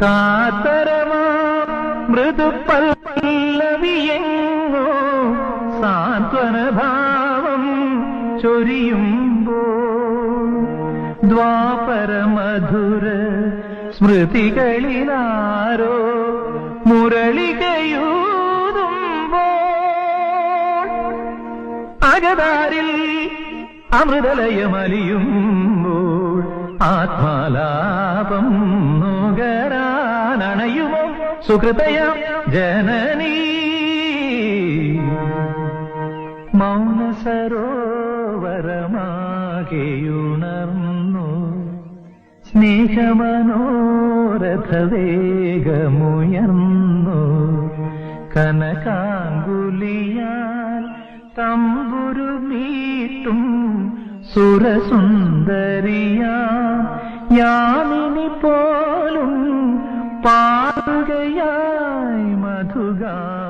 കാതരമാ മൃദുപല്ലവിയെങ്ങോ സാന്ത്വനഭാവം ചൊരിയുമ്പോൾ ദ്വാപരമധുര സ്മൃതികളിലാരോ മുരളികയൂതുമ്പോൾ അകതാരിൽ അമൃതലയമലിയുമ്പോൾ ആത്മാലാപം നുകരാനണയുമോ സുഹൃതയ ജനനീ. മൗന സരോവരമാകെയുണർന്നു. സ്നേഹമനോരഥവേഗമുയർന്നു. കനകാങ്കുലിയാൽ തമ്പുരു മീട്ടും സുരസുന്ദരിയാ. യാമിനി പോലും ơi ai mà thương ai?